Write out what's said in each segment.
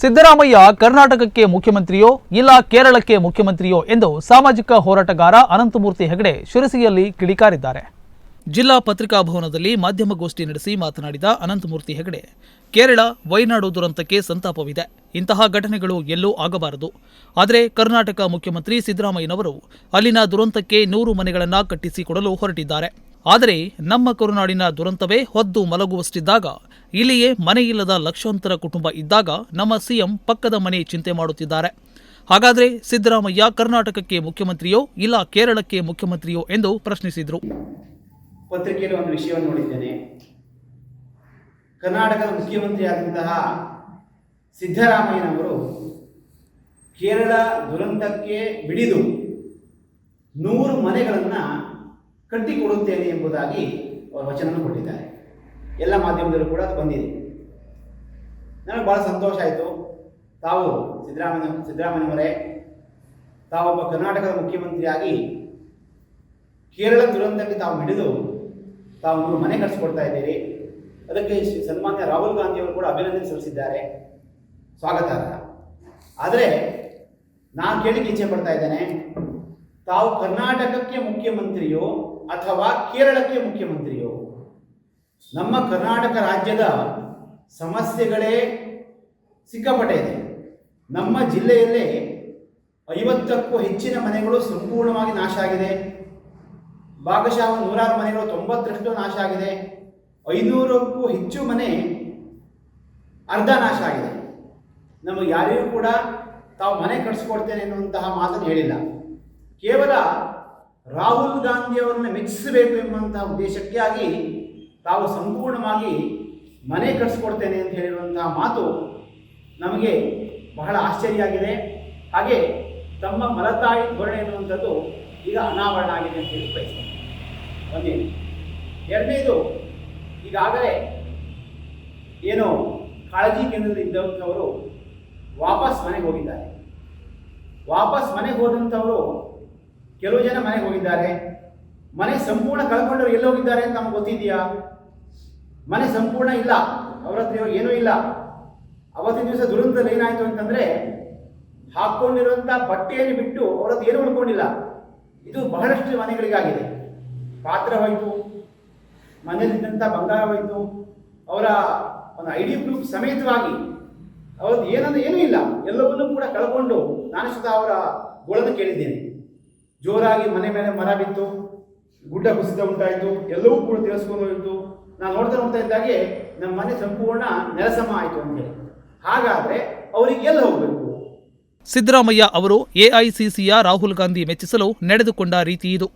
ಸಿದ್ದರಾಮಯ್ಯ ಕರ್ನಾಟಕಕ್ಕೆ ಮುಖ್ಯಮಂತ್ರಿಯೋ ಇಲ್ಲ ಕೇರಳಕ್ಕೆ ಮುಖ್ಯಮಂತ್ರಿಯೋ ಎಂದು ಸಾಮಾಜಿಕ ಹೋರಾಟಗಾರ ಅನಂತಮೂರ್ತಿ ಹೆಗಡೆ ಶಿರಸಿಯಲ್ಲಿ ಕಿಡಿಕಾರಿದ್ದಾರೆ. ಜಿಲ್ಲಾ ಪತ್ರಿಕಾ ಭವನದಲ್ಲಿ ಮಾಧ್ಯಮಗೋಷ್ಠಿ ನಡೆಸಿ ಮಾತನಾಡಿದ ಅನಂತಮೂರ್ತಿ ಹೆಗಡೆ, ಕೇರಳ ವೈನಾಡು ದುರಂತಕ್ಕೆ ಸಂತಾಪವಿದೆ. ಇಂತಹ ಘಟನೆಗಳು ಎಲ್ಲೂ ಆಗಬಾರದು. ಆದರೆ ಕರ್ನಾಟಕ ಮುಖ್ಯಮಂತ್ರಿ ಸಿದ್ದರಾಮಯ್ಯನವರು ಅಲ್ಲಿನ ದುರಂತಕ್ಕೆ ನೂರು ಮನೆಗಳನ್ನು ಕಟ್ಟಿಸಿಕೊಡಲು ಹೊರಟಿದ್ದಾರೆ. ಆದರೆ ನಮ್ಮ ಕರುನಾಡಿನ ದುರಂತವೇ ಹೊದ್ದು ಮಲಗುವಷ್ಟಿದ್ದಾಗ, ಇಲ್ಲಿಯೇ ಮನೆಯಿಲ್ಲದ ಲಕ್ಷಾಂತರ ಕುಟುಂಬ ಇದ್ದಾಗ ನಮ್ಮ ಸಿಎಂ ಪಕ್ಕದ ಮನೆ ಚಿಂತೆ ಮಾಡುತ್ತಿದ್ದಾರೆ. ಹಾಗಾದರೆ ಸಿದ್ದರಾಮಯ್ಯ ಕರ್ನಾಟಕಕ್ಕೆ ಮುಖ್ಯಮಂತ್ರಿಯೋ ಇಲ್ಲ ಕೇರಳಕ್ಕೆ ಮುಖ್ಯಮಂತ್ರಿಯೋ ಎಂದು ಪ್ರಶ್ನಿಸಿದರು. ಪತ್ರಿಕೆಯಲ್ಲಿ ಒಂದು ವಿಷಯವನ್ನು ನೋಡಿದ್ದೇನೆ. ಕರ್ನಾಟಕದ ಮುಖ್ಯಮಂತ್ರಿಯಾದಂತಹ ಸಿದ್ದರಾಮಯ್ಯನವರು ಕೇರಳ ದುರಂತಕ್ಕೆ ಬಿಡಿದು ನೂರು ಮನೆಗಳನ್ನು ಕಟ್ಟಿಕೊಡುತ್ತೇನೆ ಎಂಬುದಾಗಿ ಅವರು ವಚನವನ್ನು ಕೊಟ್ಟಿದ್ದಾರೆ. ಎಲ್ಲ ಮಾಧ್ಯಮದಲ್ಲೂ ಕೂಡ ಅದು ಬಂದಿದೆ. ನನಗೆ ಭಾಳ ಸಂತೋಷ ಆಯಿತು. ತಾವು ಸಿದ್ದರಾಮಯ್ಯ, ಸಿದ್ದರಾಮಯ್ಯವರೇ ತಾವೊಬ್ಬ ಕರ್ನಾಟಕದ ಮುಖ್ಯಮಂತ್ರಿಯಾಗಿ ಕೇರಳ ದುರಂತಕ್ಕೆ ತಾವು ಹಿಡಿದು ತಾವು ಮನೆ ಕಟ್ಸಿಕೊಡ್ತಾ ಇದ್ದೀರಿ. ಅದಕ್ಕೆ ಸನ್ಮಾನ್ಯ ರಾಹುಲ್ ಗಾಂಧಿಯವರು ಕೂಡ ಅಭಿನಂದನೆ ಸಲ್ಲಿಸಿದ್ದಾರೆ. ಸ್ವಾಗತಾರ್ಹ ಆದರೆ ನಾನು ಕೇಳಿಕೆ ಇಚ್ಛೆ ಪಡ್ತಾ ಇದ್ದೇನೆ, ತಾವು ಕರ್ನಾಟಕಕ್ಕೆ ಮುಖ್ಯಮಂತ್ರಿಯೋ ಅಥವಾ ಕೇರಳಕ್ಕೆ ಮುಖ್ಯಮಂತ್ರಿಯೋ? ನಮ್ಮ ಕರ್ನಾಟಕ ರಾಜ್ಯದ ಸಮಸ್ಯೆಗಳೇ ಸಿಕ್ಕಾಪಟ್ಟೆ ಇದೆ. ನಮ್ಮ ಜಿಲ್ಲೆಯಲ್ಲೇ ಐವತ್ತಕ್ಕೂ ಹೆಚ್ಚಿನ ಮನೆಗಳು ಸಂಪೂರ್ಣವಾಗಿ ನಾಶ ಆಗಿದೆ. ಭಾಗಶಃ ನೂರಾರು ಮನೆಗಳು ತೊಂಬತ್ತರಷ್ಟು ನಾಶ ಆಗಿದೆ. ಐನೂರಕ್ಕೂ ಹೆಚ್ಚು ಮನೆ ಅರ್ಧ ನಾಶ ಆಗಿದೆ. ನಮಗೆ ಯಾರಿಗೂ ಕೂಡ ತಾವು ಮನೆ ಕಟ್ಸ್ಕೊಡ್ತೇನೆ ಎನ್ನುವಂತಹ ಮಾತನ್ನು ಹೇಳಿಲ್ಲ. ಕೇವಲ ರಾಹುಲ್ ಗಾಂಧಿಯವರನ್ನ ಮೆಚ್ಚಿಸಬೇಕು ಎಂಬಂತಹ ಉದ್ದೇಶಕ್ಕಾಗಿ ತಾವು ಸಂಪೂರ್ಣವಾಗಿ ಮನೆ ಕಟ್ಸ್ಕೊಡ್ತೇನೆ ಅಂತ ಹೇಳಿರುವಂತಹ ಮಾತು ನಮಗೆ ಬಹಳ ಆಶ್ಚರ್ಯ ಆಗಿದೆ. ಹಾಗೆ ತಮ್ಮ ಮಲತಾಯಿ ಧೋರಣೆ ಎನ್ನುವಂಥದ್ದು ಈಗ ಅನಾವರಣ ಆಗಿದೆ ಅಂತ ಹೇಳಿ ಬಯಸ್ತೇನೆ. ಎರಡನೇದು, ಈಗಾಗಲೇ ಏನು ಕಾಳಜಿ ಕೇಂದ್ರದಲ್ಲಿ ಇದ್ದಂಥವರು ವಾಪಸ್ ಮನೆಗೆ ಹೋಗಿದ್ದಾರೆ. ವಾಪಸ್ ಮನೆಗೆ ಹೋದಂಥವರು ಕೆಲವು ಜನ ಮನೆಗೆ ಹೋಗಿದ್ದಾರೆ. ಮನೆ ಸಂಪೂರ್ಣ ಕಳ್ಕೊಂಡವ್ರು ಎಲ್ಲಿ ಹೋಗಿದ್ದಾರೆ ಅಂತ ನಮ್ಗೆ ಗೊತ್ತಿದೆಯಾ? ಮನೆ ಸಂಪೂರ್ಣ ಇಲ್ಲ. ಅವ್ರ ಹತ್ರ ಏನೂ ಇಲ್ಲ. ಅವತ್ತಿನ ದಿವಸ ದುರಂತದಲ್ಲಿ ಏನಾಯಿತು ಅಂತಂದರೆ ಹಾಕ್ಕೊಂಡಿರುವಂಥ ಬಟ್ಟೆಯನ್ನು ಬಿಟ್ಟು ಅವ್ರದ್ದು ಏನು ಉಳ್ಕೊಂಡಿಲ್ಲ. ಇದು ಬಹಳಷ್ಟು ಮನೆಗಳಿಗಾಗಿದೆ. ಪಾತ್ರ ಹೋಯಿತು ಮನೆಯಲ್ಲಿದ್ದಂಥ ಬಂಗಾರ ಹೋಯಿತು, ಅವರ ಒಂದು ಐ ಡಿ ಪ್ರೂಫ್ ಸಮೇತವಾಗಿ ಅವ್ರದ್ದು ಏನಂದ್ರೆ ಏನೂ ಇಲ್ಲ. ಎಲ್ಲವನ್ನೂ ಕೂಡ ಕಳ್ಕೊಂಡು ನಾನು ಸುಧಾ ಅವರ ಗೋಳನ್ನು ಕೇಳಿದ್ದೇನೆ. ಜೋರಾಗಿ ಮನೆ ಮೇಲೆ ಮರ ಬಿತ್ತು, ಗುಡ್ಡ ಕುಸಿತ ಉಂಟಾಯಿತು, ಎಲ್ಲವೂ ಕೂಡ ತಿಳಿಸ್ಕೊಂಡು ಹೋಯಿತು. ನಾನು ನೋಡ್ತಾ ನೋಡ್ತಾ ಇದ್ದಾಗೆ ನಮ್ಮ ಮನೆ ಸಂಪೂರ್ಣ ನೆಲಸಮ ಆಯಿತು ಅಂತೇಳಿ ಹಾಗಾದರೆ ಅವರಿಗೆ ಎಲ್ಲಿ ಹೋಗಬೇಕು? ಸಿದ್ದರಾಮಯ್ಯ ಅವರು ಎಐಸಿಸಿಯ ರಾಹುಲ್ ಗಾಂಧಿ ಮೆಚ್ಚಿಸಲು ನಡೆದುಕೊಂಡ ರೀತಿ ಇದು.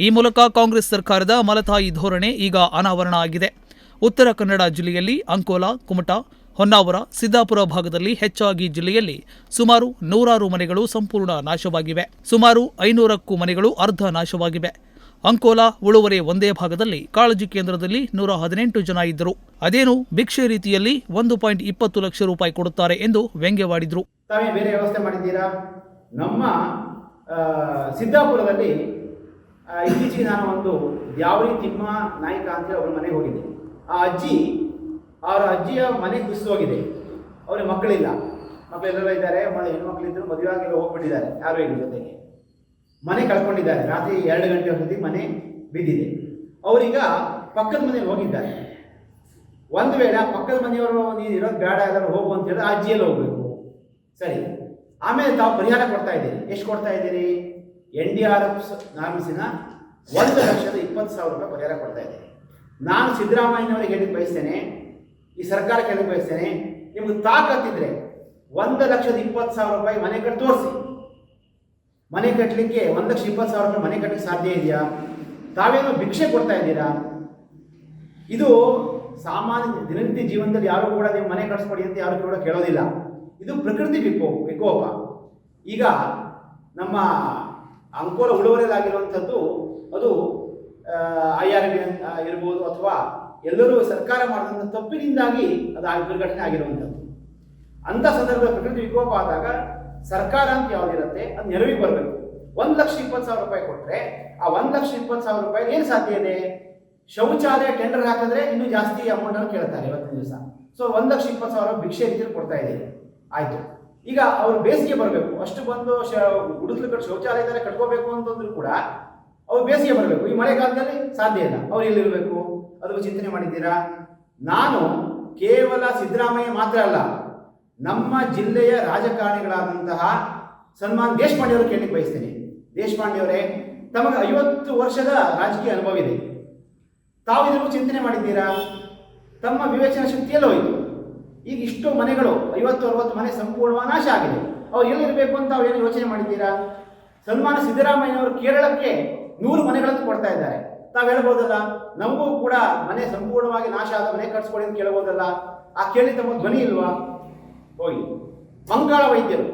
ಈ ಮೂಲಕ ಕಾಂಗ್ರೆಸ್ ಸರ್ಕಾರದ ಮಲತಾಯಿ ಧೋರಣೆ ಈಗ ಅನಾವರಣ ಆಗಿದೆ. ಉತ್ತರ ಕನ್ನಡ ಜಿಲ್ಲೆಯಲ್ಲಿ ಅಂಕೋಲಾ, ಕುಮಟಾ ಹೊನ್ನಾವರ, ಸಿದ್ದಾಪುರ ಭಾಗದಲ್ಲಿ ಹೆಚ್ಚಾಗಿ ಜಿಲ್ಲೆಯಲ್ಲಿ ಸುಮಾರು ನೂರಾರು ಮನೆಗಳು ಸಂಪೂರ್ಣ ನಾಶವಾಗಿವೆ. ಸುಮಾರು ಐನೂರಕ್ಕೂ ಮನೆಗಳು ಅರ್ಧ ನಾಶವಾಗಿವೆ. ಅಂಕೋಲಾ, ಉಳುವರೆ ಒಂದೇ ಭಾಗದಲ್ಲಿ ಕಾಳಜಿ ಕೇಂದ್ರದಲ್ಲಿ ನೂರ ಹದಿನೆಂಟು ಜನ ಇದ್ದರು. ಅದೇನು ಭಿಕ್ಷೆ ರೀತಿಯಲ್ಲಿ ಒಂದು ಪಾಯಿಂಟ್ ಇಪ್ಪತ್ತು ಲಕ್ಷ ರೂಪಾಯಿ ಕೊಡುತ್ತಾರೆ ಎಂದು ವ್ಯಂಗ್ಯವಾಡಿದ್ರು. ತಾವೇ ಬೇರೆ ವ್ಯವಸ್ಥೆ ಮಾಡಿದ್ದೀರಾ? ನಮ್ಮ ಸಿದ್ದಾಪುರದಲ್ಲಿ ಇತ್ತೀಚೆಗೆ ನಾನು ಒಂದು ದ್ಯಾವರಿ ತಿಮ್ಮ ನಾಯಕ ಅಂತ ಅವ್ರ ಮನೆಗೆ ಹೋಗಿದ್ದೆ. ಆ ಅಜ್ಜಿ ಅವರ ಅಜ್ಜಿಯ ಮನೆ ಕುಸಿದು ಹೋಗಿದೆ ಅವ್ರಿಗೆ ಮಕ್ಕಳಿಲ್ಲ. ಮಕ್ಕಳೆಲ್ಲರೂ ಇದ್ದಾರೆ. ಹೆಣ್ಣು ಹೆಣ್ಮಕ್ಳಿದ್ರು ಮದುವೆ ಆಗಿ ಹೋಗ್ಬಿಟ್ಟಿದ್ದಾರೆ. ಯಾರು ಇಲ್ಲ ಜೊತೆಗೆ? ಮನೆ ಕಳ್ಕೊಂಡಿದ್ದಾರೆ. ರಾತ್ರಿ ಎರಡು ಗಂಟೆ ಹೊತ್ತಿಗೆ ಮನೆ ಬಿದ್ದಿದೆ. ಅವರೀಗ ಪಕ್ಕದ ಮನೆಯಲ್ಲಿ ಹೋಗಿದ್ದಾರೆ. ಒಂದು ವೇಳೆ ಆ ಪಕ್ಕದ ಮನೆಯವರು ನೀನು ಇರೋದು ಬೇಡ, ಎಲ್ಲರೂ ಹೋಗು ಅಂತ ಹೇಳಿದ್ರೆ ಆ ಅಜ್ಜಿಯಲ್ಲಿ ಹೋಗಬೇಕು. ಸರಿ. ಆಮೇಲೆ ತಾವು ಪರಿಹಾರ ಕೊಡ್ತಾ ಇದ್ದೀರಿ. ಎಷ್ಟು ಕೊಡ್ತಾ ಇದ್ದೀರಿ? ಎನ್ ಡಿ ಆರ್ ಎಫ್ ನಾರ್ಮ್ಸಿನ ಒಂದು ಲಕ್ಷದ ಇಪ್ಪತ್ತು ಸಾವಿರ ರೂಪಾಯಿ ಪರಿಹಾರ ಕೊಡ್ತಾ ಇದ್ದೀರಿ. ನಾನು ಸಿದ್ದರಾಮಯ್ಯನವರಿಗೆ ಹೇಳಿ ಬಯಸ್ತೇನೆ ಈ ಸರ್ಕಾರಕ್ಕೆ ಅನುಭವಿಸ್ತೇನೆ ನಿಮ್ಗೆ ತಾಕತ್ತಿದ್ರೆ ಒಂದು ಲಕ್ಷದ ಇಪ್ಪತ್ತು ಸಾವಿರ ರೂಪಾಯಿ ಮನೆ ಕಟ್ಟಿ ತೋರಿಸಿ. ಮನೆ ಕಟ್ಟಲಿಕ್ಕೆ ಒಂದು ಲಕ್ಷ ಇಪ್ಪತ್ತು ಸಾವಿರ ರೂಪಾಯಿ ಮನೆ ಕಟ್ಟಲಿಕ್ಕೆ ಸಾಧ್ಯ ಇದೆಯಾ? ತಾವೇನೋ ಭಿಕ್ಷೆ ಕೊಡ್ತಾ ಇದ್ದೀರಾ? ಇದು ಸಾಮಾನ್ಯ ದಿನನಿತ್ಯ ಜೀವನದಲ್ಲಿ ಯಾರು ಕೂಡ ನೀವು ಮನೆ ಕಟ್ಸ್ಕೊಡಿ ಅಂತ ಯಾರು ಕೂಡ ಕೇಳೋದಿಲ್ಲ. ಇದು ಪ್ರಕೃತಿ ವಿಕೋ, ವಿಕೋಪ. ಈಗ ನಮ್ಮ ಅಂಕೋಲ ಉಳುವರಿಯಲ್ಲಾಗಿರುವಂಥದ್ದು ಅದು ಐ ಆರ್ ಬಿ ಇರ್ಬೋದು ಅಥವಾ ಎಲ್ಲರೂ ಸರ್ಕಾರ ಮಾಡಿದಂಥ ತಪ್ಪಿನಿಂದಾಗಿ ಅದು ಆ ದುರ್ಘಟನೆ ಆಗಿರುವಂಥದ್ದು. ಅಂಥ ಸಂದರ್ಭದಲ್ಲಿ ಪ್ರಕೃತಿ ವಿಕೋಪ ಆದಾಗ ಸರ್ಕಾರ ಅಂತ ಯಾವುದಿರುತ್ತೆ ಅದು ನೆರವಿಗೆ ಬರಬೇಕು. ಒಂದು ಲಕ್ಷ ಇಪ್ಪತ್ತು ಸಾವಿರ ರೂಪಾಯಿ ಕೊಟ್ಟರೆ ಆ ಒಂದು ಲಕ್ಷ ಇಪ್ಪತ್ತು ಸಾವಿರ ರೂಪಾಯಿ ಏನು ಸಾಧ್ಯ ಇದೆ? ಶೌಚಾಲಯ ಟೆಂಡರ್ ಹಾಕಿದ್ರೆ ಇನ್ನೂ ಜಾಸ್ತಿ ಅಮೌಂಟನ್ನು ಕೇಳ್ತಾರೆ ಇವತ್ತಿನ ದಿವಸ. ಸೊ ಒಂದು ಲಕ್ಷ ಇಪ್ಪತ್ತು ಸಾವಿರ ಭಿಕ್ಷೆ ರೀತಿಯಲ್ಲಿ ಕೊಡ್ತಾ ಇದ್ದೀವಿ ಆಯಿತು. ಈಗ ಅವ್ರು ಬೇಸಿಗೆ ಬರಬೇಕು. ಅಷ್ಟು ಬಂದು ಶ ಗುಡಿಸ್ಲು ಕಟ್ಟು ಶೌಚಾಲಯದಲ್ಲಿ ಕಟ್ಕೋಬೇಕು ಅಂತಂದ್ರು ಕೂಡ ಅವ್ರು ಬೇಸಿಗೆ ಬರಬೇಕು. ಈ ಮಳೆಗಾಲದಲ್ಲಿ ಸಾಧ್ಯ ಇಲ್ಲ. ಅವ್ರು ಎಲ್ಲಿರಬೇಕು? ಬಗ್ಗೆ ಚಿಂತನೆ ಮಾಡಿದ್ದೀರಾ? ನಾನು ಕೇವಲ ಸಿದ್ದರಾಮಯ್ಯ ಮಾತ್ರ ಅಲ್ಲ, ನಮ್ಮ ಜಿಲ್ಲೆಯ ರಾಜಕಾರಣಿಗಳಾದಂತಹ ಸನ್ಮಾನ್ ದೇಶಪಾಂಡೆ ಅವರು ಕೇಳಲಿಕ್ಕೆ ಬಯಸ್ತೇನೆ. ದೇಶಪಾಂಡೆ ಅವರೇ, ತಮಗೆ ಐವತ್ತು ವರ್ಷದ ರಾಜಕೀಯ ಅನುಭವ ಇದೆ. ತಾವು ಇದನ್ನು ಚಿಂತನೆ ಮಾಡಿದ್ದೀರಾ? ತಮ್ಮ ವಿವೇಚನಾ ಶಕ್ತಿ ಎಲ್ಲ ಹೋಯಿತು. ಈಗ ಇಷ್ಟು ಮನೆಗಳು, ಐವತ್ತು, ಅರವತ್ತು ಮನೆ ಸಂಪೂರ್ಣ ನಾಶ ಆಗಿದೆ. ಅವ್ರು ಎಲ್ಲಿರಬೇಕು ಅಂತ ಅವ್ರು ಏನು ಯೋಚನೆ ಮಾಡಿದ್ದೀರಾ? ಸನ್ಮಾನ ಸಿದ್ದರಾಮಯ್ಯನವರು ಕೇರಳಕ್ಕೆ ನೂರು ಮನೆಗಳನ್ನು ಕೊಡ್ತಾ ಇದ್ದಾರೆ. ತಾವು ಹೇಳ್ಬೋದಲ್ಲ? ನಮಗೂ ಕೂಡ ಮನೆ ಸಂಪೂರ್ಣವಾಗಿ ನಾಶ ಆದ ಮನೆ ಕಟ್ಸ್ಕೊಳ್ಳಿ ಅಂತ ಕೇಳ್ಬೋದಲ್ಲ? ಆ ಕೇಳಿ ತಮ್ಮ ಧ್ವನಿ ಇಲ್ವಾ? ಹೋಗಿ. ಮಂಗಾಳ ವೈದ್ಯರು.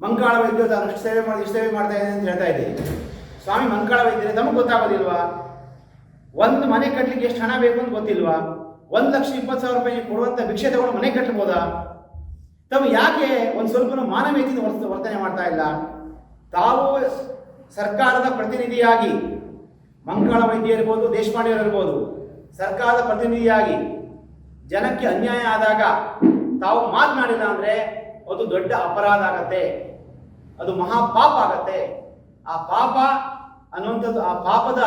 ಮಂಗಾಳ ವೈದ್ಯರು ತಾನು ಇಷ್ಟು ಸೇವೆ ಮಾಡಿ, ಇಷ್ಟು ಸೇವೆ ಮಾಡ್ತಾ ಅಂತ ಹೇಳ್ತಾ ಇದ್ದೀವಿ ಸ್ವಾಮಿ, ಮಂಗಳ ವೈದ್ಯರು, ತಮಗೆ ಗೊತ್ತಾಗೋದಿಲ್ವಾ? ಒಂದು ಮನೆ ಕಟ್ಟಲಿಕ್ಕೆ ಎಷ್ಟು ಹಣ ಬೇಕು ಅಂತ ಗೊತ್ತಿಲ್ವಾ? ಒಂದು ಲಕ್ಷ ಇಪ್ಪತ್ತು ಸಾವಿರ ರೂಪಾಯಿ ಕೊಡುವಂಥ ಭಿಕ್ಷೆ ತಗೊಂಡು ಮನೆ ಕಟ್ಟಬೋದಾ ತಾವು ಯಾಕೆ ಒಂದು ಸ್ವಲ್ಪ ಮಾನವೀಯತೆಯಿಂದ ವರ್ತನೆ ಮಾಡ್ತಾ ಇಲ್ಲ? ತಾವು ಸರ್ಕಾರದ ಪ್ರತಿನಿಧಿಯಾಗಿ ಮಂಗಳ ವೈದ್ಯ ಇರ್ಬೋದು ದೇಶಪಾಂಡೆ ಇರ್ಬೋದು, ಸರ್ಕಾರದ ಪ್ರತಿನಿಧಿಯಾಗಿ ಜನಕ್ಕೆ ಅನ್ಯಾಯ ಆದಾಗ ತಾವು ಮಾತನಾಡಿಲ್ಲ ಅಂದರೆ ಅದು ದೊಡ್ಡ ಅಪರಾಧ ಆಗತ್ತೆ, ಅದು ಮಹಾಪಾಪ ಆಗತ್ತೆ. ಆ ಪಾಪ ಅನ್ನುವಂಥದ್ದು, ಆ ಪಾಪದ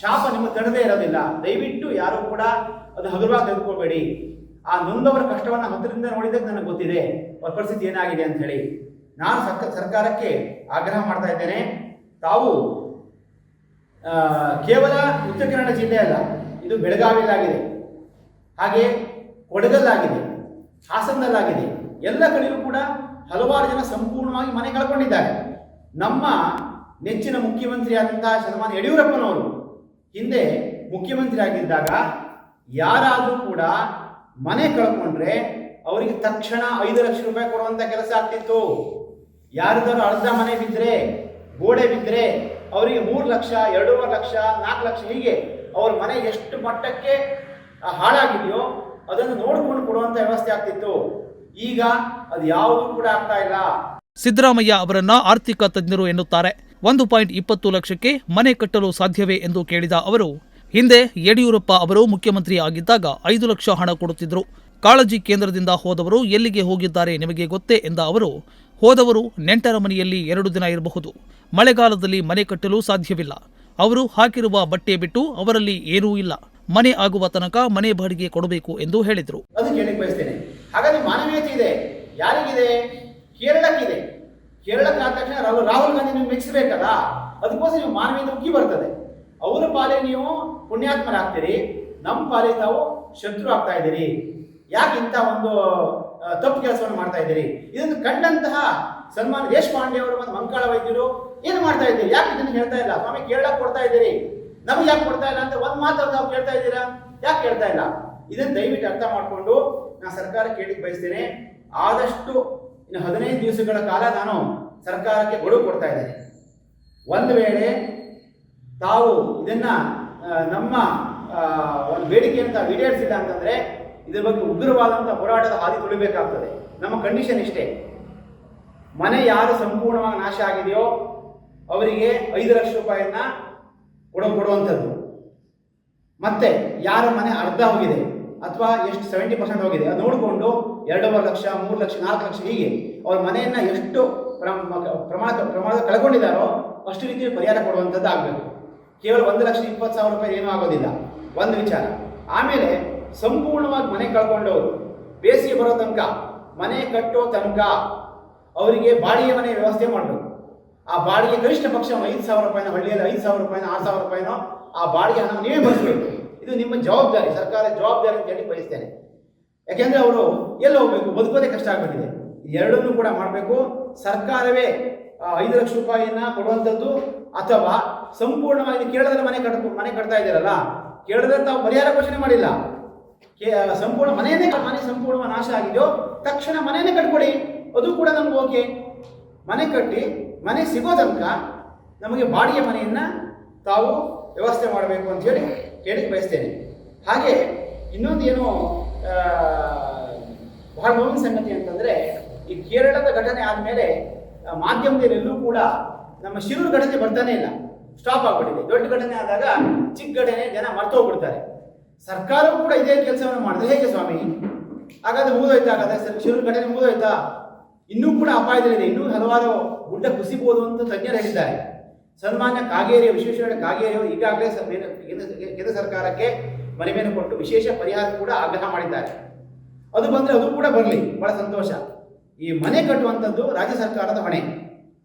ಶಾಪ ನಿಮ್ಮ ತಡದೇ ಇರೋದಿಲ್ಲ. ದಯವಿಟ್ಟು ಯಾರು ಕೂಡ ಅದು ಹಗುರವಾಗಿ ತೆಗೆದುಕೊಳ್ಬೇಡಿ. ಆ ನೊಂದವರ ಕಷ್ಟವನ್ನು ಹತ್ತಿರದಿಂದ ನೋಡಿದಕ್ಕೆ ನನಗೆ ಗೊತ್ತಿದೆ, ಅವ್ರ ಪರಿಸ್ಥಿತಿ ಏನಾಗಿದೆ ಅಂತ ಹೇಳಿ. ನಾನು ಸರ್ಕ ಸರ್ಕಾರಕ್ಕೆ ಆಗ್ರಹ ಮಾಡ್ತಾ ಇದ್ದೇನೆ. ತಾವು ಕೇವಲ ಉತ್ತರ ಕನ್ನಡ ಜಿಲ್ಲೆ ಅಲ್ಲ, ಇದು ಬೆಳಗಾವಿಯಲ್ಲಾಗಿದೆ. ಹಾಗೆ ಕೊಡಗಲ್ಲಾಗಿದೆ, ಹಾಸನದಲ್ಲಾಗಿದೆ. ಎಲ್ಲ ಕಡೆಯೂ ಕೂಡ ಹಲವಾರು ಜನ ಸಂಪೂರ್ಣವಾಗಿ ಮನೆ ಕಳ್ಕೊಂಡಿದ್ದಾರೆ. ನಮ್ಮ ನೆಚ್ಚಿನ ಮುಖ್ಯಮಂತ್ರಿ ಆದಂತಹ ಸನ್ಮಾನ್ಯ ಯಡಿಯೂರಪ್ಪನವರು ಹಿಂದೆ ಮುಖ್ಯಮಂತ್ರಿ ಆಗಿದ್ದಾಗ ಯಾರಾದರೂ ಕೂಡ ಮನೆ ಕಳ್ಕೊಂಡ್ರೆ ಅವರಿಗೆ ತಕ್ಷಣ ಐದು ಲಕ್ಷ ರೂಪಾಯಿ ಕೊಡುವಂಥ ಕೆಲಸ ಆಗ್ತಿತ್ತು. ಯಾರಿಗಾದ್ರು ಅರ್ಧ ಮನೆ ಬಿದ್ದರೆ ಗೋಡೆ ಬಿದ್ದರೆ ಅವರಿಗೆ ಮೂರು ಲಕ್ಷ, ಎರಡೂವರೆ ಲಕ್ಷ, ನಾಲ್ಕು ಲಕ್ಷ, ಹೀಗೆ ಅವ್ರ ಮನೆ ಎಷ್ಟು ಮಟ್ಟಕ್ಕೆ ಹಾಳಾಗಿದೆಯೋ ಅದನ್ನು ನೋಡಿಕೊಂಡು ಕೊಡುವಂತ ವ್ಯವಸ್ಥೆ ಆಗ್ತಿತ್ತು. ಈಗ ಅದು ಯಾವುದೂ ಕೂಡ ಆಗ್ತಾ ಇಲ್ಲ. ಸಿದ್ದರಾಮಯ್ಯ ಅವರನ್ನ ಆರ್ಥಿಕ ತಜ್ಞರು ಎನ್ನುತ್ತಾರೆ. ಒಂದು ಪಾಯಿಂಟ್ ಇಪ್ಪತ್ತು ಲಕ್ಷಕ್ಕೆ ಮನೆ ಕಟ್ಟಲು ಸಾಧ್ಯವೇ ಎಂದು ಕೇಳಿದ ಅವರು, ಹಿಂದೆ ಯಡಿಯೂರಪ್ಪ ಅವರು ಮುಖ್ಯಮಂತ್ರಿ ಆಗಿದ್ದಾಗ ಐದು ಲಕ್ಷ ಹಣ ಕೊಡುತ್ತಿದ್ದರು ಕಾಳಜಿ ಕೇಂದ್ರದಿಂದ ಹೋದವರು ಎಲ್ಲಿಗೆ ಹೋಗಿದ್ದಾರೆ ನಿಮಗೆ ಗೊತ್ತೇ ಎಂದ ಅವರು ಹೋದವರು ನೆಂಟರ ಮನೆಯಲ್ಲಿ ಎರಡು ದಿನ ಇರಬಹುದು. ಮಳೆಗಾಲದಲ್ಲಿ ಮನೆ ಕಟ್ಟಲು ಸಾಧ್ಯವಿಲ್ಲ. ಅವರು ಹಾಕಿರುವ ಬಟ್ಟೆ ಬಿಟ್ಟು ಅವರಲ್ಲಿ ಏನೂ ಇಲ್ಲ. ಮನೆ ಆಗುವ ತನಕ ಮನೆ ಬಾಡಿಗೆ ಕೊಡಬೇಕು ಎಂದು ಹೇಳಿದರು. ಹಾಗಾದ್ರೆ ಮಾನವೀಯತೆ ಇದೆ. ಯಾರಿಗಿದೆ? ಕೇರಳಕ್ಕಿದೆ. ಕೇರಳಕ್ಕೆ ಆದ ತಕ್ಷಣ ರಾಹುಲ್ ರಾಹುಲ್ ಗಾಂಧಿ ನೀವು ಮೆಚ್ಚಿಸ್ಬೇಕಲ್ಲ? ಅದಕ್ಕೋಸ್ಕರ ನೀವು ಮಾನವೀಯತೆ ಉಕ್ಕಿ ಬರ್ತದೆ. ಅವರ ಪಾಲೆ ನೀವು ಪುಣ್ಯಾತ್ಮರಾಗ್ತೀರಿ. ನಮ್ಮ ಪಾಲೆ ತಾವು ಶತ್ರು ಆಗ್ತಾ ಇದ್ದೀರಿ. ಯಾಕೆ ಇಂಥ ಒಂದು ತಪ್ಪು ಕೆಲಸವನ್ನು ಮಾಡ್ತಾ ಇದ್ದೀರಿ? ಇದನ್ನು ಕಂಡಂತಹ ಸನ್ಮಾನ್ ದೇಶಪಾಂಡೆ ಅವರು ಮತ್ತು ಮಂಕಾಳ ವೈದ್ಯರು ಏನು ಮಾಡ್ತಾ ಇದ್ದೀರಿ? ಯಾಕೆ ಇದನ್ನು ಹೇಳ್ತಾ ಇಲ್ಲ? ಸ್ವಾಮಿ ಕೇರಳಕ್ಕೆ ಕೊಡ್ತಾ ಇದ್ದೀರಿ. ನಮ್ಗೆ ಯಾಕೆ ಕೊಡ್ತಾ ಇಲ್ಲ ಅಂತ ಒಂದು ಮಾತು ನಾವು ಕೇಳ್ತಾ ಇದ್ದೀರಾ? ಯಾಕೆ ಕೇಳ್ತಾ ಇಲ್ಲ? ಇದನ್ನು ದಯವಿಟ್ಟು ಅರ್ಥ ಮಾಡಿಕೊಂಡು ನಾನು ಸರ್ಕಾರ ಕೇಳಿಕ್ ಬಯಸ್ತೇನೆ. ಆದಷ್ಟು ಇನ್ನು ಹದಿನೈದು ದಿವಸಗಳ ಕಾಲ ನಾನು ಸರ್ಕಾರಕ್ಕೆ ಗಡುವು ಕೊಡ್ತಾ ಇದ್ದೇನೆ. ಒಂದು ವೇಳೆ ತಾವು ಇದನ್ನ ನಮ್ಮ ಒಂದು ಬೇಡಿಕೆಯನ್ನು ಅಂತ ಈಡೇರಿಸಿಲ್ಲ ಅಂತಂದ್ರೆ ಇದ್ರ ಬಗ್ಗೆ ಉಗ್ರವಾದಂಥ ಹೋರಾಟದ ಹಾದಿ ತುಳಿಬೇಕಾಗ್ತದೆ. ನಮ್ಮ ಕಂಡೀಷನ್ ಇಷ್ಟೇ. ಮನೆ ಯಾರು ಸಂಪೂರ್ಣವಾಗಿ ನಾಶ ಆಗಿದೆಯೋ ಅವರಿಗೆ ಐದು ಲಕ್ಷ ರೂಪಾಯಿಯನ್ನ ಕೊಡೋ ಕೊಡುವಂಥದ್ದು. ಮತ್ತೆ ಯಾರ ಮನೆ ಅರ್ಧ ಹೋಗಿದೆ ಅಥವಾ ಎಷ್ಟು ಸೆವೆಂಟಿ ಪರ್ಸೆಂಟ್ ಹೋಗಿದೆ ಅದು ನೋಡಿಕೊಂಡು ಎರಡೂವರೆ ಲಕ್ಷ, ಮೂರು ಲಕ್ಷ, ನಾಲ್ಕು ಲಕ್ಷ ಹೀಗೆ ಅವ್ರ ಮನೆಯನ್ನ ಎಷ್ಟು ಪ್ರಮಾಣ ಪ್ರಮಾಣ ಕಳ್ಕೊಂಡಿದ್ದಾರೋ ಅಷ್ಟು ರೀತಿಯ ಪರಿಹಾರ ಕೊಡುವಂಥದ್ದು ಆಗಬೇಕು ಕೇವಲ ಒಂದು ಲಕ್ಷ ಇಪ್ಪತ್ತು ಸಾವಿರ ರೂಪಾಯಿ ಏನೂ ಆಗೋದಿಲ್ಲ. ಒಂದು ವಿಚಾರ. ಆಮೇಲೆ ಸಂಪೂರ್ಣವಾಗಿ ಮನೆ ಕಳ್ಕೊಂಡವರು. ಬೇಸಿಗೆ ಬರೋ ತನಕ, ಮನೆ ಕಟ್ಟೋ ತನಕ ಅವರಿಗೆ ಬಾಡಿಗೆ ಮನೆ ವ್ಯವಸ್ಥೆ ಮಾಡಬೇಕು ಆ ಬಾಡಿಗೆ ಕನಿಷ್ಠ ಪಕ್ಷ ಐದು ಸಾವಿರ ರೂಪಾಯಿನ, ಹಳ್ಳಿಯಲ್ಲಿ ಐದು ಸಾವಿರ ರೂಪಾಯಿನ, ಆರು ಸಾವಿರ ರೂಪಾಯಿನೋ ಆ ಬಾಡಿಗೆ ಹಣ ನೀವೇ ಭರಿಸಬೇಕು. ಇದು ನಿಮ್ಮ ಜವಾಬ್ದಾರಿ, ಸರ್ಕಾರ ಜವಾಬ್ದಾರಿ ಅಂತ ಹೇಳಿ ಬಯಸ್ತೇನೆ. ಯಾಕೆಂದ್ರೆ ಅವರು ಎಲ್ಲಿ ಹೋಗ್ಬೇಕು? ಬದುಕೋದೇ ಕಷ್ಟ ಆಗ್ಬಿಟ್ಟಿದೆ. ಎರಡನ್ನೂ ಕೂಡ ಮಾಡಬೇಕು. ಸರ್ಕಾರವೇ ಐದು ಲಕ್ಷ ರೂಪಾಯಿನ ಕೊಡುವಂಥದ್ದು ಅಥವಾ ಸಂಪೂರ್ಣವಾಗಿ ಕೇರಳದಲ್ಲಿ ಮನೆ ಕಟ್ಟ ಮನೆ ಕಟ್ತಾ ಇದ್ದೀರಲ್ಲ ಕೇರಳದಲ್ಲಿ ತಾವು ಪರಿಹಾರ ಘೋಷಣೆ ಮಾಡಿಲ್ಲ. ಸಂಪೂರ್ಣ ಮನೆಯನ್ನೇ ಮನೆ ಸಂಪೂರ್ಣ ನಾಶ ಆಗಿದೆಯೋ, ತಕ್ಷಣ ಮನೆಯನ್ನೇ ಕಟ್ಕೊಡಿ. ಅದು ಕೂಡ ನಮ್ಗೆ ಓಕೆ. ಮನೆ ಕಟ್ಟಿ, ಮನೆ ಸಿಗೋ ತನಕ ನಮಗೆ ಬಾಡಿಗೆ ಮನೆಯನ್ನ ತಾವು ವ್ಯವಸ್ಥೆ ಮಾಡಬೇಕು ಅಂತ ಹೇಳಿ ಕೇಳಿ ಬಯಸ್ತೇನೆ. ಹಾಗೆ ಇನ್ನೊಂದು ಏನು ಬಹಳ ನೋವಿನ ಸಂಗತಿ ಅಂತಂದ್ರೆ, ಈ ಕೇರಳದ ಘಟನೆ ಆದಮೇಲೆ ಮಾಧ್ಯಮದಲ್ಲೆಲ್ಲೂ ಕೂಡ ನಮ್ಮ ಶಿರೂರು ಘಟನೆ ಬರ್ತಾನೆ ಇಲ್ಲ. ಸ್ಟಾಪ್ ಆಗ್ಬಿಟ್ಟಿದೆ. ದೊಡ್ಡ ಘಟನೆ ಆದಾಗ ಚಿಕ್ಕ ಘಟನೆ ಜನ ಮರ್ತೋಗ್ಬಿಡ್ತಾರೆ. ಸರ್ಕಾರವು ಕೂಡ ಇದೇ ಕೆಲಸವನ್ನು ಮಾಡಿದೆ. ಹೇಗೆ ಸ್ವಾಮಿ? ಹಾಗಾದ್ರೆ ಮುಗಿದೋಯ್ತಾ? ಹಾಗಾದ್ರೆ ಶಿರೂರು ಘಟನೆ ಮುಗಿದೋಯ್ತಾ? ಇನ್ನೂ ಕೂಡ ಅಪಾಯದಲ್ಲಿದೆ. ಇನ್ನೂ ಹಲವಾರು ಗುಡ್ಡ ಕುಸಿಬಹುದು ಅಂತ ತಜ್ಞರು ಹೇಳಿದ್ದಾರೆ. ಸನ್ಮಾನ್ಯ ಕಾಗೇರಿಯ ವಿಶ್ವೇಶ್ವರ ಕಾಗೇರಿಯವರು ಈಗಾಗಲೇ ಕೇಂದ್ರ ಸರ್ಕಾರಕ್ಕೆ ಮನವಿಯನ್ನು ಕೊಟ್ಟು ವಿಶೇಷ ಪರಿಹಾರ ಕೂಡ ಆಗ್ರಹ ಮಾಡಿದ್ದಾರೆ. ಅದು ಬಂದ್ರೆ ಅದು ಕೂಡ ಬರಲಿ. ಬಹಳ ಸಂತೋಷ. ಈ ಮನೆ ಕಟ್ಟುವಂಥದ್ದು ರಾಜ್ಯ ಸರ್ಕಾರದ ಹೊಣೆ.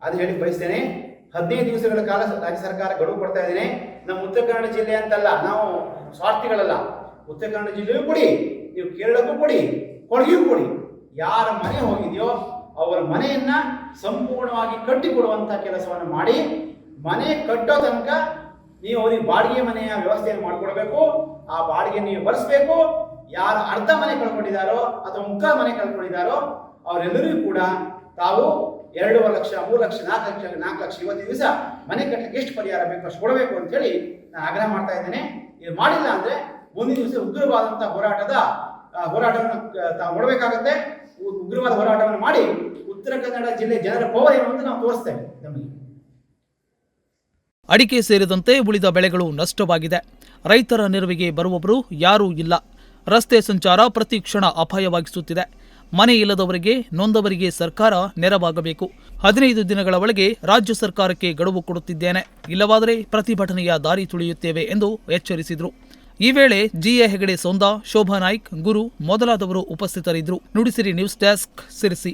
ಅದು ಹೇಳಿ ಬಯಸ್ತೇನೆ. ಹದಿನೈದು ದಿವಸಗಳ ಕಾಲ ರಾಜ್ಯ ಸರ್ಕಾರ ಗಡುವು ಕೊಡ್ತಾ ಇದ್ದೇನೆ. ನಮ್ಮ ಉತ್ತರ ಕನ್ನಡ ಜಿಲ್ಲೆ ಅಂತಲ್ಲ, ನಾವು ಸ್ವಾರ್ಥಿಗಳಲ್ಲ. ಉತ್ತರ ಕನ್ನಡ ಜಿಲ್ಲೆಯೂ ಕೊಡಿ, ನೀವು ಕೇರಳಕ್ಕೂ ಕೊಡಿ ಕೊಡಗಿಯೂ ಕೊಡಿ. ಯಾರ ಮನೆ ಹೋಗಿದೆಯೋ ಅವರ ಮನೆಯನ್ನ ಸಂಪೂರ್ಣವಾಗಿ ಕಟ್ಟಿಕೊಡುವಂತ ಕೆಲಸವನ್ನು ಮಾಡಿ, ಮನೆ ಕಟ್ಟೋ ತನಕ ನೀವು ಅವರಿಗೆ ಬಾಡಿಗೆ ಮನೆಯ ವ್ಯವಸ್ಥೆಯನ್ನು ಮಾಡಿಕೊಡ್ಬೇಕು. ಆ ಬಾಡಿಗೆ ನೀವು ಬರೆಸ್ಬೇಕು. ಯಾರು ಅರ್ಧ ಮನೆ ಕಳ್ಕೊಂಡಿದ್ದಾರೋ ಅಥವಾ ಮುಖ ಮನೆ ಕಳ್ಕೊಂಡಿದ್ದಾರೋ ಅವರೆಲ್ಲರಿಗೂ ಕೂಡ ತಾವು ಎರಡೂವರೆ ಲಕ್ಷ, ಮೂರು ಲಕ್ಷ, ನಾಲ್ಕು ಲಕ್ಷ ನಾಲ್ಕು ಲಕ್ಷ ಇವತ್ತು ದಿವಸ ಮನೆ ಕಟ್ಟಲಿಕ್ಕೆ ಎಷ್ಟು ಪರಿಹಾರ ಬೇಕು ಅಷ್ಟು ಕೊಡಬೇಕು ಅಂತೇಳಿ ನಾನು ಆಗ್ರಹ ಮಾಡ್ತಾ ಇದ್ದೇನೆ. ಇದು ಮಾಡಿಲ್ಲ ಅಂದ್ರೆ ಒಂದು ದಿವಸ ಉಗ್ರವಾದಂತಹ ಹೋರಾಟದ ಹೋರಾಟವನ್ನು ತಾವು ನೋಡಬೇಕಾಗತ್ತೆ. ಉಗ್ರವಾದ ಹೋರಾಟವನ್ನು ಮಾಡಿ ಉತ್ತರ ಕನ್ನಡ ಜಿಲ್ಲೆ ಜನರ ಪವರ್ ಏನು ಅಂತ ನಾವು ತೋರಿಸ್ತೇವೆ ನಮಗೆ. ಅಡಿಕೆ ಸೇರಿದಂತೆ ಉಳಿದ ಬೆಳೆಗಳು ನಷ್ಟವಾಗಿದೆ. ರೈತರ ನೆರವಿಗೆ ಬರುವವರು ಯಾರೂ ಇಲ್ಲ. ರಸ್ತೆ ಸಂಚಾರ ಪ್ರತಿ ಕ್ಷಣ ಅಪಾಯವಾಗಿಸುತ್ತಿದೆ. ಮನೆ ಇಲ್ಲದವರಿಗೆ ನೊಂದವರಿಗೆ ಸರ್ಕಾರ ನೆರವಾಗಬೇಕು. ಹದಿನೈದು ದಿನಗಳ ಒಳಗೆ ರಾಜ್ಯ ಸರ್ಕಾರಕ್ಕೆ ಗಡುವು ಕೊಡುತ್ತಿದ್ದೇನೆ. ಇಲ್ಲವಾದರೆ ಪ್ರತಿಭಟನೆಯ ದಾರಿ ತುಳಿಯುತ್ತೇವೆ ಎಂದು ಎಚ್ಚರಿಸಿದರು. ಈ ವೇಳೆ ಜಿಎ ಹೆಗಡೆ ಸೋಂದಾ, ಶೋಭಾ ನಾಯ್ಕ್, ಗುರು ಮೊದಲಾದವರು ಉಪಸ್ಥಿತರಿದ್ದರು. Nudisiri news desk, Sirsi.